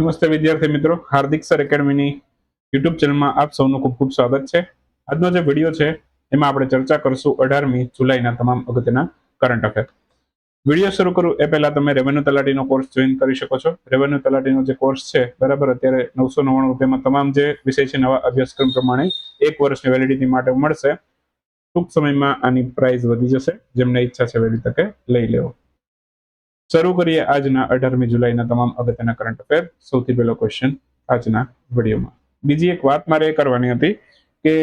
નમસ્તે વિદ્યાર્થી મિત્રો, હાર્દિક સર એકેડમીની યુટ્યુબ ચેનલમાં આપ સૌનું ખૂબ ખૂબ સ્વાગત છે. આજનો જે વીડિયો છે, એમાં આપણે ચર્ચા કરશું અઢારમી જુલાઈના તમામ અગત્યના કરંટ અફેર વીડિયો શરૂ કરું એ પહેલા તમે રેવન્યુ તલાટીનો કોર્સ જોઈન કરી શકો છો. રેવન્યુ તલાટીનો જે કોર્સ છે, બરાબર, અત્યારે નવસો નવ્વાણું રૂપિયામાં તમામ જે વિષય છે, નવા અભ્યાસક્રમ પ્રમાણે એક વર્ષની વેલિડિટી માટે મળશે. ટૂંક સમયમાં આની પ્રાઇસ વધી જશે, જેમને ઈચ્છા છે, વહેલી તકે લઈ લેવો. શરૂ કરીએ આજના અઢારમી જુલાઈના તમામ અગત્યના કરંટ અફેર સૌથી પહેલો ક્વેશ્ચન આજના વિડીયોમાં. બીજી એક વાત મારે કરવાની હતી કે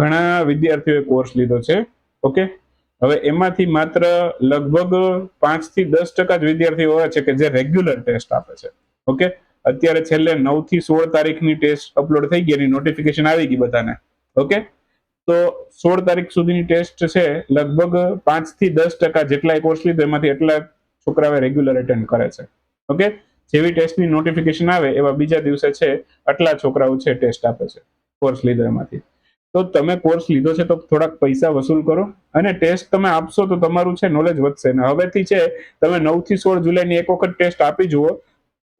ઘણા વિદ્યાર્થીઓએ કોર્સ લીધો છે ઓકે હવે એમાંથી માત્ર લગભગ પાંચથી દસ ટકા જ વિદ્યાર્થીઓ એવા છે કે જે રેગ્યુલર ટેસ્ટ આપે છે ઓકે અત્યારે છેલ્લે નવથી સોળ તારીખની ટેસ્ટ અપલોડ થઈ ગઈ એની નોટિફિકેશન આવી ગઈ બધાને ઓકે તો સોળ તારીખ સુધીની ટેસ્ટ છે, લગભગ પાંચથી દસ ટકા જેટલા કોર્સ લીધો, એમાંથી એટલા છોકરાઓ રેગ્યુલર એટેન્ડ કરે છે. ઓકે જેવી ટેસ્ટની નોટિફિકેશન આવે, એવા બીજા દિવસે છે, આટલા છોકરાઓ છે ટેસ્ટ આપે છે કોર્સ લીધો એમાંથી તો તમે કોર્સ લીધો છે, તો થોડાક પૈસા વસૂલ કરો અને ટેસ્ટ તમે આપશો તો તમારું છે નોલેજ વધશે. ને હવેથી છે, તમે નવથી સોળ જુલાઈની એક વખત ટેસ્ટ આપી જુઓ.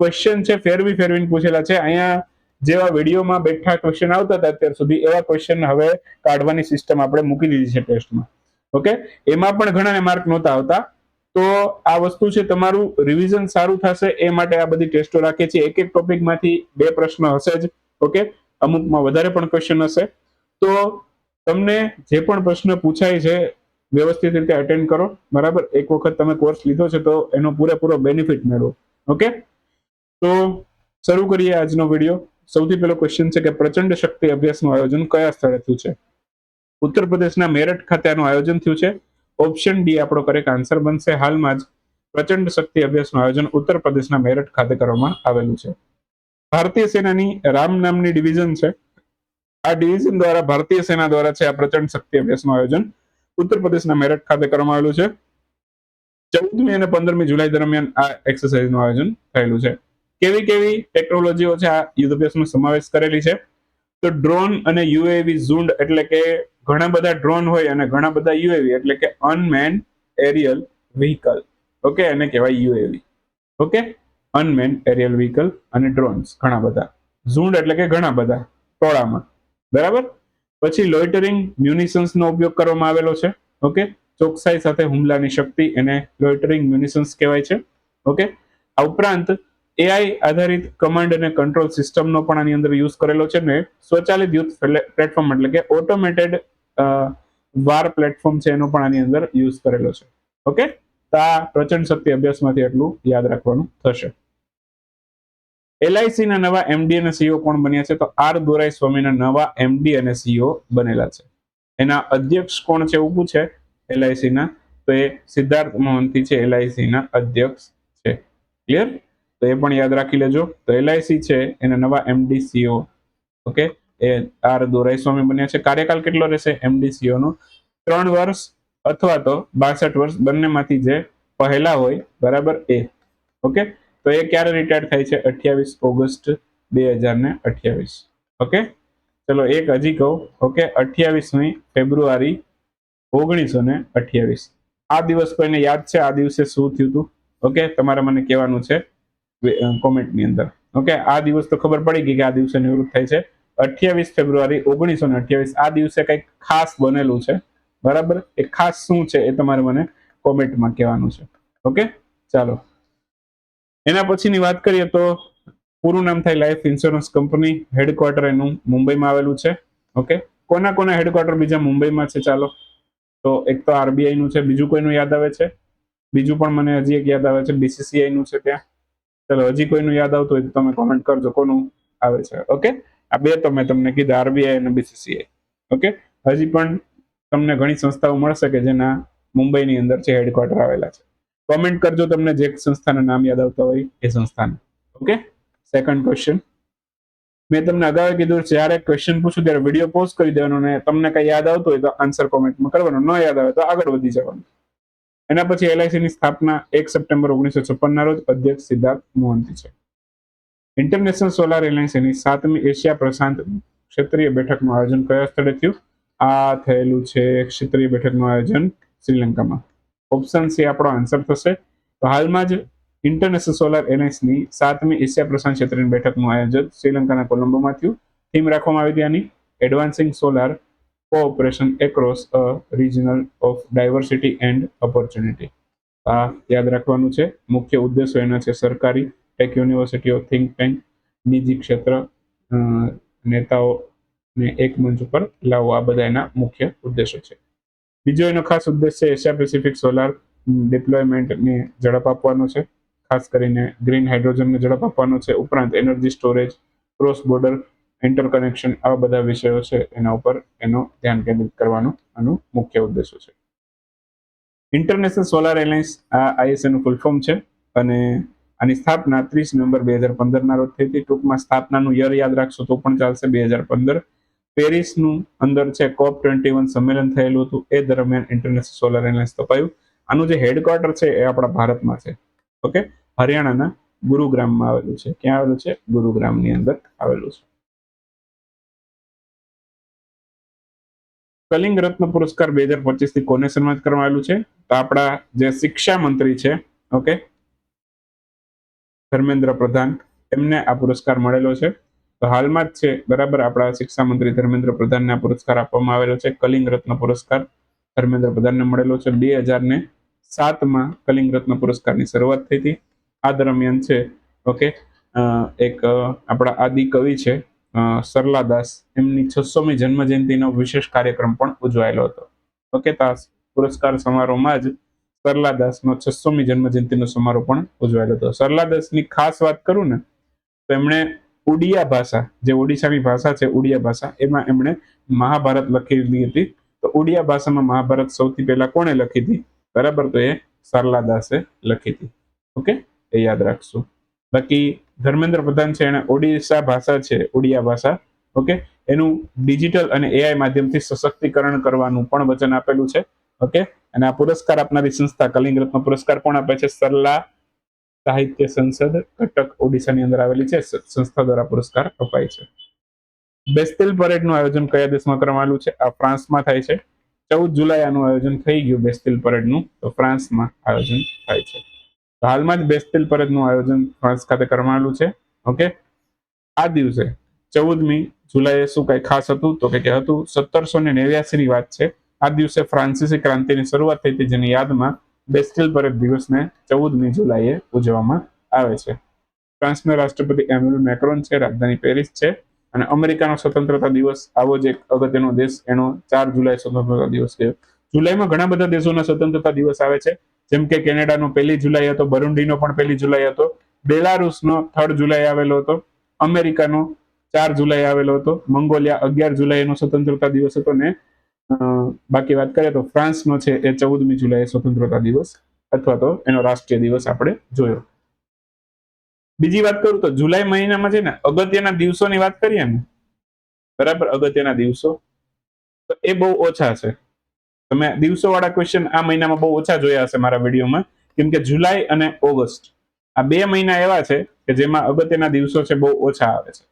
ક્વેશ્ચન છે, ફેરવી ફેરવીને પૂછેલા છે. અહીંયા જેવા વિડીયોમાં બેઠા ક્વેશ્ચન આવતા હતા અત્યાર સુધી, એવા ક્વેશ્ચન હવે કાઢવાની સિસ્ટમ આપણે મૂકી દીધી છે ટેસ્ટમાં ઓકે એમાં પણ ઘણાને માર્ક નહોતા આવતા. તો આ વસ્તુ છે તમારું રિવિઝન સારું થશે એ માટે આ બધી ટેસ્ટો રાખીએ છીએ. એક એક ટોપિકમાંથી બે પ્રશ્ન હશે જ. ઓકે અમુકમાં વધારે પણ ક્વેશ્ચન હશે. તો તમને જે પણ પ્રશ્ન પૂછાય છે, વ્યવસ્થિત રીતે અટેન્ડ કરો. બરાબર? એક વખત તમે કોર્સ લીધો છે તો એનો પૂરેપૂરો બેનિફિટ મેળવો. ઓકે તો શરૂ કરીએ આજનો વીડિયો સૌથી પહેલો ક્વેશ્ચન છે કે પ્રચંડ શક્તિ અભ્યાસનું આયોજન કયા સ્થળે થયું છે? ઉત્તર પ્રદેશના મેરઠ ખાતે આયોજન થયું છે. ઓપ્શન ડી આપણો કરેક્ટ આન્સર બનશે. હાલમાં જ પ્રચંડ શક્તિ અભ્યાસનું આયોજન ઉત્તર પ્રદેશના મેરઠ ખાતે કરવામાં આવેલું છે. ભારતીય સેનાની રામ નામની ડિવિઝન છે. આ ડિવિઝન દ્વારા ભારતીય સેના દ્વારા છે આ પ્રચંડ શક્તિ અભ્યાસનું આયોજન ઉત્તર પ્રદેશના મેરઠ ખાતે કરવામાં આવેલું છે. ચૌદમી અને પંદરમી જુલાઈ દરમિયાન આ એક્સરસાઇઝનું આયોજન થયેલું છે. કેવી કેવી ટેકનોલોજીઓ છે આ યુદ્ધ અભ્યાસમાં સમાવેશ કરેલી છે? તો ડ્રોન અને યુએવી ઝુંડ એટલે કે ઘણા બધા ડ્રોન હોય અને ઘણા બધા યુએવી એટલે કે અનમેન એરિયલ વ્હીકલ ઓકે એને કહેવાય UAV okay unmanned aerial vehicle અને ડ્રોન્સ ઘણા બધા. ઝુંડ એટલે કે ઘણા બધા, ટોળામાં. બરાબર? પછી લોઇટરિંગ મ્યુનિશન્સ નો ઉપયોગ કરવામાં આવેલો છે. ઓકે ચોકસાઈ સાથે હુમલાની શક્તિ એને લોઇટરિંગ મ્યુનિશન્સ કહેવાય છે. ઓકે આ ઉપરાંત એઆઈ આધારિત કમાન્ડ અને કંટ્રોલ સિસ્ટમનો પણ આની અંદર યુઝ કરેલો છે ને, સ્વચાલિત યુથ પ્લેટફોર્મ એટલે કે ઓટોમેટેડ વાર પ્લેટફોર્મ છે એનો પણ આની અંદર યુઝ કરેલો છે. ઓકે તો આ પ્રચંડ શક્તિ અભ્યાસમાંથી એટલું યાદ રાખવાનું થશે. એલઆઈસી ના નવા એમડી અને સીઓ કોણ બન્યા છે? તો આર દોરાઈ સ્વામીના નવા એમડી અને સીઓ બનેલા છે. એના અધ્યક્ષ કોણ છે? એવું પૂછે એલઆઈસી ના. તો એ સિદ્ધાર્થ મોહંતી છે. એલઆઈસી ના અધ્યક્ષ છે. ક્લિયર તો એ પણ યાદ રાખી લેજો. તો એલઆઈસી છે એના નવા MD CEO okay A R Doraiswamy બન્યા છે. કાર્યકાલ કેટલો રહેશે? એમડીસીઓ નો. ત્રણ વર્ષ અથવા તો બાસઠ વર્ષ બંનેમાંથી જે પહેલા હોય, બરાબર એ. ઓકે? તો એ ક્યારે રિટાયર થાય છે? અઠ્યાવીસ ઓગસ્ટ બે હજાર ને અઠ્યાવીસ. ઓકે? ચલો, એક હજી કહું. ઓકે? અઠ્યાવીસમી ફેબ્રુઆરી ઓગણીસો ને અઠ્યાવીસ. આ દિવસ કોઈને યાદ છે? આ દિવસે શું થયું હતું? ઓકે? તમારે મને કહેવાનું છે કોમેન્ટની અંદર. ઓકે? આ દિવસ તો ખબર પડી ગઈ કે આ દિવસે નિવૃત્ત થાય છે. અઠ્યાવીસ ફેબ્રુઆરી ઓગણીસો ને અઠ્યાવીસ. આ દિવસે કંઈક ખાસ બનેલું છે. બરાબર? એ ખાસ શું છે એ તમારે મને કોમેન્ટમાં કહેવાનું છે. ઓકે? ચાલો. એના પછીની વાત કરીએ તો પૂરું નામ થાય લાઈફ ઇન્સ્યોરન્સ કંપની હેડક્વાર્ટર એનું મુંબઈમાં આવેલું છે. ઓકે? કોના કોના હેડક્વાર્ટર બીજા મુંબઈમાં છે? ચાલો. તો એક તો આરબીઆઈ નું છે, બીજું કોઈનું યાદ આવે છે? બીજું પણ મને હજી એક યાદ આવે છે, બીસીસીઆઈ નું છે ત્યાં. ચલો, હજી કોઈનું યાદ આવતું હોય તો તમે કોમેન્ટ કરજો, કોનું આવે છે. ઓકે? આ બે તો મેં તમને કીધા, આરબીઆઈ અને બીસીસીઆઈ. ઓકે હજી પણ તમને ઘણી સંસ્થાઓ મળશે કે જેના મુંબઈની અંદર છે હેડક્વાર્ટર આવેલા છે. કોમેન્ટ કરજો તમને જે સંસ્થાના નામ યાદ આવતા હોય એ સંસ્થાને. ઓકે સેકન્ડ ક્વેશ્ચન મેં તમને અગાઉ કીધું, જ્યારે ક્વેશ્ચન પૂછું ત્યારે વીડિયો પોઝ કરી દેવાનો અને તમને કઈ યાદ આવતું હોય તો આન્સર કોમેન્ટમાં કરવાનો. ન યાદ આવે તો આગળ વધી જવાનું. એના પછી એલઆઈસીની સ્થાપના એક સપ્ટેમ્બર ઓગણીસો છપ્પનના રોજ અધ્યક્ષ સિદ્ધાર્થ મોહંતી છે. ઇન્ટરનેશનલ સોલાર એલાયન્સ એની સાતમી એશિયા પ્રશાંત ક્ષેત્રીય બેઠકનું આયોજન કયા સ્થળે થયું? આ થયેલું છે ક્ષેત્રીય બેઠકનું આયોજન શ્રીલંકામાં. ઓપ્શન સી આપણો આન્સર થશે. તો હાલમાં જ ઇન્ટરનેશનલ સોલાર એલાયન્સની સાતમી એશિયા પ્રશાંત ક્ષેત્રની બેઠકનું આયોજન શ્રીલંકાના કોલંબોમાં થયું. થીમ રાખવામાં આવી હતી આની. Advancing solar cooperation across a regional of diversity and opportunity આ યાદ રાખવાનું છે. મુખ્ય ઉદ્દેશો એના છે સરકારી ટેક યુનિવર્સિટીઓ થિંક ટેન્ક નિજી ક્ષેત્ર નેતાઓને એક મંચ ઉપર લાવવો આ બધા એના મુખ્ય ઉદ્દેશો છે. બીજો એનો ખાસ ઉદ્દેશ છે એશિયા પેસિફિક સોલાર ડિપ્લોયમેન્ટને ઝડપ આપવાનો છે. ખાસ કરીને ગ્રીન હાઇડ્રોજનને ઝડપ આપવાનો છે. ઉપરાંત energy storage cross border interconnection આવા બધા વિષયો છે એના ઉપર એનો ધ્યાન કેન્દ્રિત કરવાનો આનો મુખ્ય ઉદ્દેશો છે. ઇન્ટરનેશનલ સોલાર એલાયન્સ આ આઈએસએ નું ફૂલ ફોર્મ છે અને આની સ્થાપના ત્રીસ નવેમ્બર બે હજાર પંદરના રોજ થઈ હતી. ટૂંકમાં સ્થાપનાનું યર યાદ રાખશો તો પણ ચાલશે બે હજાર પંદર. પેરિસનું અંદર છે કોપ ટ્વેન્ટી વન સંમેલન થયેલું હતું. એ દરમિયાન ઇન્ટરનેશનલ સોલર એલાયન્સ સ્થપાયું. આનું જે હેડક્વાર્ટર છે એ આપણા ભારતમાં છે. ઓકે? હરિયાણાના ગુરુગ્રામમાં આવેલું છે. ક્યાં આવેલું છે? ગુરુગ્રામની અંદર આવેલું છે. કલિંગ રત્ન પુરસ્કાર બે હજાર પચીસથી કોને સન્માનિત કરવામાં આવેલું છે. તો આપણા જે શિક્ષા મંત્રી છે, ઓકે? ધર્મેન્દ્ર પ્રધાન એમને આ પુરસ્કાર મળેલો છે. તો હાલમાં જ છે, બરાબર આપણા શિક્ષા મંત્રી ધર્મેન્દ્ર પ્રધાનને આ પુરસ્કાર આપવામાં આવેલો છે, કલિંગ રત્ન પુરસ્કાર ધર્મેન્દ્ર પ્રધાનને મળેલો છે. બે હજાર ને સાતમાં કલિંગ રત્ન પુરસ્કારની શરૂઆત થઈ હતી. આ દરમિયાન છે, ઓકે એક આપણા આદિ કવિ છે સરલા દાસ એમની છસોમી જન્મ જયંતિનો વિશેષ કાર્યક્રમ પણ ઉજવાયેલો હતો. ઓકે, તો પુરસ્કાર સમારોહમાં જ સરલા નો છસોમી જન્મ જયંતિનો સમારોહ પણ ઉજવાયેલો હતો. સરલા દાસની ખાસ વાત કરું ને, તો એમણે ઉડિયા ભાષા, જે ઓડિશાની ભાષા છે, ઉડિયા ભાષા, એમાં એમણે મહાભારત લખેલી હતી. તો ઉડિયા ભાષામાં મહાભારત સૌથી પહેલા કોણે લખી હતી? બરાબર, તો એ સરલાદાસે લખી હતી. ઓકે? એ યાદ રાખશું. બાકી ધર્મેન્દ્ર પ્રધાન છે, એને ઓડિશા ભાષા છે, ઉડિયા ભાષા. ઓકે? એનું ડિજિટલ અને એઆઈ માધ્યમથી સશક્તિકરણ કરવાનું પણ વચન આપેલું છે. ઓકે? અને આ પુરસ્કાર આપનારી સંસ્થા કલિંગ રત્ન પુરસ્કાર કોણ આપે છે? સરલા સાહિત્ય સંસદ કટક ઓડિશાની અંદર આવેલી છે. સંસ્થા દ્વારા પુરસ્કાર અપાય છે. બેસ્તેલ પરેડનું આયોજન કયા દેશમાં આવેલું છે? આ ફ્રાન્સમાં થાય છે. ચૌદ જુલાઈ આનું આયોજન થઈ ગયું બેસ્તેલ પરેડનું. તો ફ્રાન્સમાં આયોજન થાય છે. હાલમાં જ બેસ્તેલ પરેડનું આયોજન ફ્રાન્સ ખાતે કરવામાં છે. ઓકે? આ દિવસે ચૌદમી જુલાઈએ શું કઈ ખાસ હતું? તો કે કે હતું સત્તરસો ને નેવ્યાસી ની વાત છે. આ દિવસે ફ્રાન્સિસી ક્રાંતિની શરૂઆત થઈ હતી, જેની યાદમાં બેસ્ટિલ પરેડ દિવસને ચૌદમી જુલાઈએ ઉજવવામાં આવે છે. ફ્રાન્સના રાષ્ટ્રપતિ એમ્યુલ મેક્રોન છે, રાજધાની પેરિસ છે, અને અમેરિકાનો સ્વતંત્રતા દિવસ આવો જ એક અગત્યનો દેશ, એનો ચાર જુલાઈ સ્વતંત્રતા દિવસ ગયો જુલાઈમાં ઘણા બધા દેશોના સ્વતંત્રતા દિવસ આવે છે, જેમ કે કેનેડાનો પહેલી જુલાઈ હતો, બરુંડીનો પણ પહેલી જુલાઈ હતો, બેલારુસનો થર્ડ જુલાઈ આવેલો હતો, અમેરિકાનો ચાર જુલાઈ આવેલો હતો, મંગોલિયા અગિયાર જુલાઈનો સ્વતંત્રતા દિવસ હતો ને બાકી વાત કરીએ તો ફ્રાન્સનો છે એ ચૌદમી જુલાઈ સ્વતંત્રતા દિવસ અથવા તો એનો રાષ્ટ્રીય દિવસ આપણે જોયો. બીજી વાત કરું તો જુલાઈ મહિનામાં છે ને અગત્યના દિવસોની વાત કરીએ ને, બરાબર, અગત્યના દિવસો, તો એ બહુ ઓછા છે. તમે દિવસો વાળા ક્વેશ્ચન આ મહિનામાં બહુ ઓછા જોયા હશે મારા વિડીયોમાં, કેમ કે જુલાઈ અને ઓગસ્ટ આ બે મહિના એવા છે કે જેમાં અગત્યના દિવસો છે બહુ ઓછા આવે છે.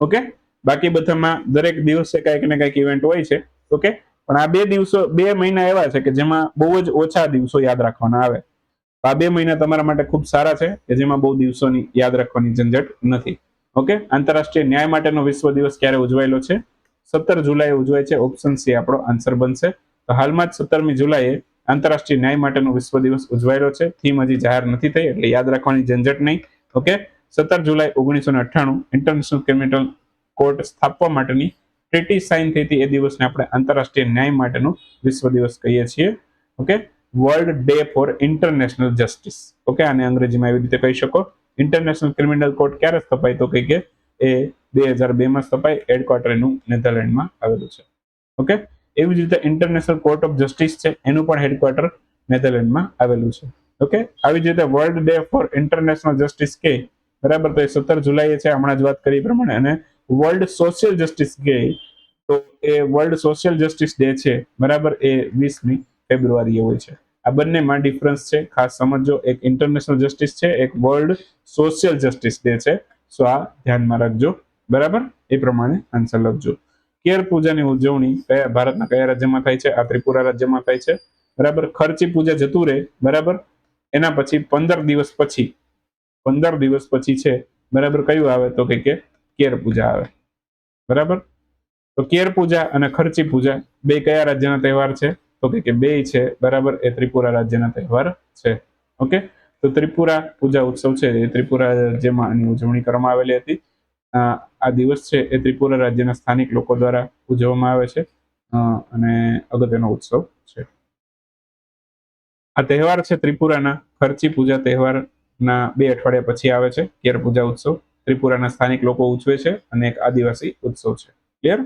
ઓકે? બાકી બધામાં દરેક દિવસે કંઈક ને કંઈક ઇવેન્ટ હોય છે. ઓકે? પણ આ બે દિવસો, બે મહિના એવા છે કે જેમાં બહુ જ ઓછા દિવસો યાદ રાખવાના આવે. આ બે મહિના તમારા માટે ખૂબ સારા છે કે જેમાં બહુ દિવસોની યાદ રાખવાની ઝંઝટ નથી. ઓકે? આંતરરાષ્ટ્રીય ન્યાય માટેનો વિશ્વ દિવસ ક્યારે ઉજવાયેલો છે? સત્તર જુલાઈ ઉજવાય છે. ઓપ્શન સી આપણો આન્સર બનશે. તો હાલમાં જ સત્તરમી જુલાઈએ આંતરરાષ્ટ્રીય ન્યાય માટેનો વિશ્વ દિવસ ઉજવાયેલો છે. થીમ હજી જાહેર નથી થઈ એટલે યાદ રાખવાની ઝંઝટ નહીં. ઓકે? સત્તર જુલાઈ ઓગણીસો અઠ્ઠાણું ઇન્ટરનેશનલ ક્રિમિનલ કોર્ટ સ્થાપવા માટેની ટ્રીટી સાઇન થઈ હતી એ દિવસને આપણે આંતરરાષ્ટ્રીય ન્યાય માટેનો વિશ્વ દિવસ કહીએ છીએ. Okay world day for international justice okay આને અંગ્રેજીમાં એવી રીતે કહી શકો. ઇન્ટરનેશનલ ક્રિમિનલ કોર્ટ ક્યારે સ્થપાય? તો કે કે એ બે હજાર બેમાં સ્થપાય હેડક્વાર્ટર એનું નેધરલેન્ડમાં આવેલું છે. ઓકે એવી જ રીતે ઇન્ટરનેશનલ કોર્ટ ઓફ જસ્ટિસ છે. એનું પણ હેડક્વાર્ટર નેધરલેન્ડમાં આવેલું છે. ઓકે આવી જ રીતે world day for international justice કે, બરાબર? તો એ સત્તર જુલાઈએ છે. હમણાં જ વાત કરી પ્રમાણે. અને વર્લ્ડ સોશિયલ જસ્ટિસ ડે તો એ વર્લ્ડ સોશિયલ જસ્ટિસ ડે છે. બરાબર એ વીસમી ફેબ્રુઆરીએ હોય છે. આ બંનેમાં ડિફરન્સ છે. ખાસ સમજો, એક ઇન્ટરનેશનલ જસ્ટિસ છે, એક વર્લ્ડ સોશિયલ જસ્ટિસ ડે છે. સો આ ધ્યાનમાં રાખજો. બરાબર? એ પ્રમાણે આન્સર લખજો. કેર પૂજાની ઉજવણી કયા ભારતના કયા રાજ્યમાં થાય છે? આ ત્રિપુરા રાજ્યમાં થાય છે. બરાબર? ખર્ચી પૂજા જતું રહે. બરાબર? એના પછી પંદર દિવસ પછી, પંદર દિવસ પછી છે. બરાબર? કયું આવે તો કે કેર પૂજા આવે. બરાબર? તો કેર પૂજા અને ખર્ચી પૂજા બે કયા રાજ્યના તહેવાર છે? તો કે બે છે, બરાબર? એ ત્રિપુરા રાજ્યના તહેવાર છે. ઓકે? તો ત્રિપુરા પૂજા ઉત્સવ છે. એ ત્રિપુરા રાજ્યમાં આની ઉજવણી કરવામાં આવેલી હતી. આ દિવસ છે એ ત્રિપુરા રાજ્યના સ્થાનિક લોકો દ્વારા ઉજવવામાં આવે છે. અને અગત્યનો ઉત્સવ છે. આ તહેવાર છે ત્રિપુરાના ખર્ચી પૂજા તહેવારના બે અઠવાડિયા પછી આવે છે, કેર પૂજા ઉત્સવ. ત્રિપુરાના સ્થાનિક લોકો ઉજવે છે અને એક આદિવાસી ઉત્સવ છે. ક્લિયર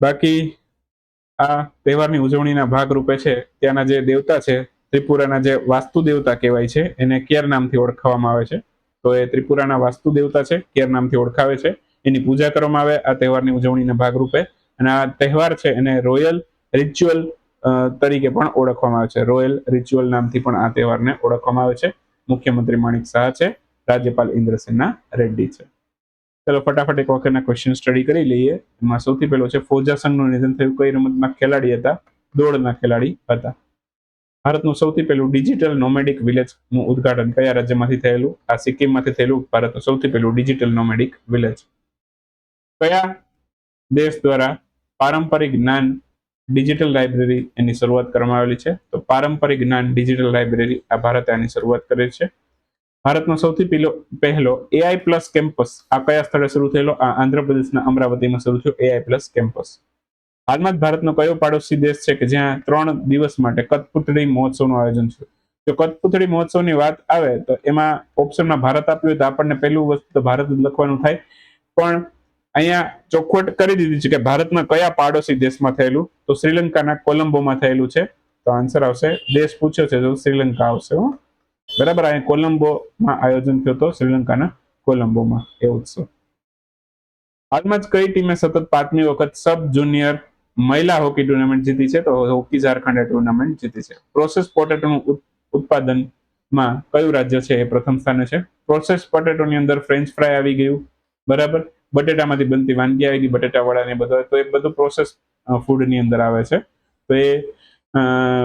બાકી આ તહેવારની ઉજવણીના ભાગ રૂપે છે ત્યાંના જે દેવતા છે, ત્રિપુરાના જે વાસ્તુ દેવતા કહેવાય છે, એને કેર નામથી ઓળખવામાં આવે છે? તો એ ત્રિપુરાના વાસ્તુ દેવતા છે કેર નામથી ઓળખાવે છે? એની પૂજા કરવામાં આવે, આ તહેવારની ઉજવણીના ભાગરૂપે. અને આ તહેવાર છે, એને રોયલ રિચ્યુઅલ તરીકે પણ ઓળખવામાં આવે છે. રોયલ રિચ્યુઅલ નામથી પણ આ તહેવારને ઓળખવામાં આવે છે. મુખ્યમંત્રી માણિક શાહ છે. રાજ્યપાલ ઇન્દ્રસેના રેડ્ડી છે. ચલો, ફટાફટ એક વખતના ક્વેશ્ચન સ્ટડી કરી લઈએ. એમાં સૌથી પહેલો છે ફોજાસનનું નિધન થયું. કઈ રમતના ખેલાડી હતા? દોડના ખેલાડી હતા. ભારતનું સૌથી પહેલું ડિજિટલ નોમેડિક વિલેજનું ઉદ્ઘાટન કયા રાજ્યમાંથી થયેલું? આ સિક્કિમમાંથી થયેલું, ભારતનું સૌથી પહેલું ડિજિટલ નોમેડિક વિલેજ કયા દેશ દ્વારા પારંપરિક જ્ઞાન ડિજિટલ લાઇબ્રેરી એની શરૂઆત કરવામાં આવેલી છે? તો પારંપરિક જ્ઞાન ડિજિટલ લાઇબ્રેરી આ ભારતે આની શરૂઆત કરી છે. ભારતનો સૌથી પહેલો પહેલો એઆઈ પ્લસ કેમ્પસ આ કયા સ્થળે શરૂ થયેલો? આ આંધ્રપ્રદેશના અમરાવતીમાં શરૂ થયો એઆઈ પ્લસ કેમ્પસ હાલમાં જ ભારતનો કયો પાડોશી દેશ છે કે જ્યાં ત્રણ દિવસ માટે કથપુતળી મહોત્સવનું આયોજન છે? જો કથપુતળી મહોત્સવની વાત આવે તો એમાં ઓપ્શનમાં ભારત આપ્યું હોય તો આપણને પહેલું વસ્તુ તો ભારત જ લખવાનું થાય. પણ અહીંયા ચોખવટ કરી દીધી છે કે ભારતના કયા પાડોશી દેશમાં થયેલું? તો શ્રીલંકાના કોલંબોમાં થયેલું છે. તો આન્સર આવશે, દેશ પૂછ્યો છે તો શ્રીલંકા આવશે, હો. બરાબર અહીંયા કોલંબોમાં આયોજન થયો હતો, શ્રીલંકાના કોલંબોમાં એ ઉત્સવ. હાલમાં જ કઈ ટીમે સતત પાંચમી વખત સબ જુનિયર મહિલા હોકી ટુર્નામેન્ટ જીતી છે? તો હોકી ઝારખંડ ટુર્નામેન્ટ જીતી છે. પ્રોસેસ પોટેટોનું ઉત- ઉત્પાદનમાં કયું રાજ્ય છે એ પ્રથમ સ્થાને છે? પ્રોસેસ પોટેટોની અંદર ફ્રેન્ચ ફ્રાય આવી ગયું, બરાબર? બટેટામાંથી બનતી વાનગી આવી ગઈ, બટેટા વડા ને બધા, તો એ બધું પ્રોસેસ ફૂડની અંદર આવે છે. તો એ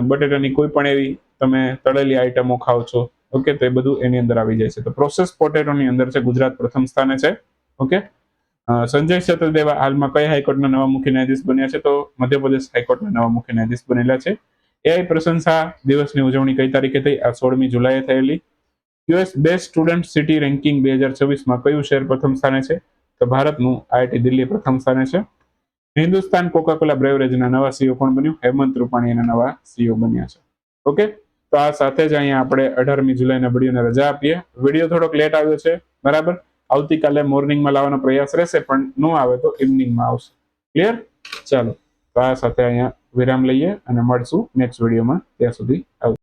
બટેટાની કોઈ પણ એવી તમે તળેલી આઈટમો ખાઓ છો ઓકે તો એ બધું એની અંદર આવી જાય છે. તો પ્રોસેસ પોટેટોની અંદર છે, ગુજરાત પ્રથમ સ્થાને છે. ઓકે સંજય સતદેવા હાલમાં કયા હાઈકોર્ટના નવા મુખ્ય ન્યાયાધીશ બન્યા છે? તો મધ્યપ્રદેશ હાઈકોર્ટના નવા મુખ્ય ન્યાયાધીશ બનેલા છે. એઆઈ પ્રશંસા દિવસની ઉજવણી કઈ તારીખે થઈ? આ સોળમી જુલાઈએ થયેલી. US best student city ranking બે હજાર છવ્વીસમાં કયું શહેર પ્રથમ સ્થાને છે? તો ભારતનું આઈઆઈટી દિલ્હી પ્રથમ સ્થાને છે. હિન્દુસ્તાન કોકાકોલા બ્રેવરેજના નવા સીઓ કોણ બન્યું? હેમંત રૂપાણી એના નવા સીઓ બન્યા છે. ઓકે તો આ સાથે જ અહીંયા આપણે અઢારમી જુલાઈના વિડીયોને રજા આપીએ. વીડિયો થોડોક લેટ આવ્યો છે, બરાબર? આવતીકાલે મોર્નિંગમાં લાવવાનો પ્રયાસ રહેશે, પણ ન આવે તો ઇવનિંગમાં આવશે. ક્લિયર ચાલો, તો આ સાથે અહીંયા વિરામ લઈએ અને મળશું નેક્સ્ટ વિડીયોમાં. ત્યાં સુધી આવજો.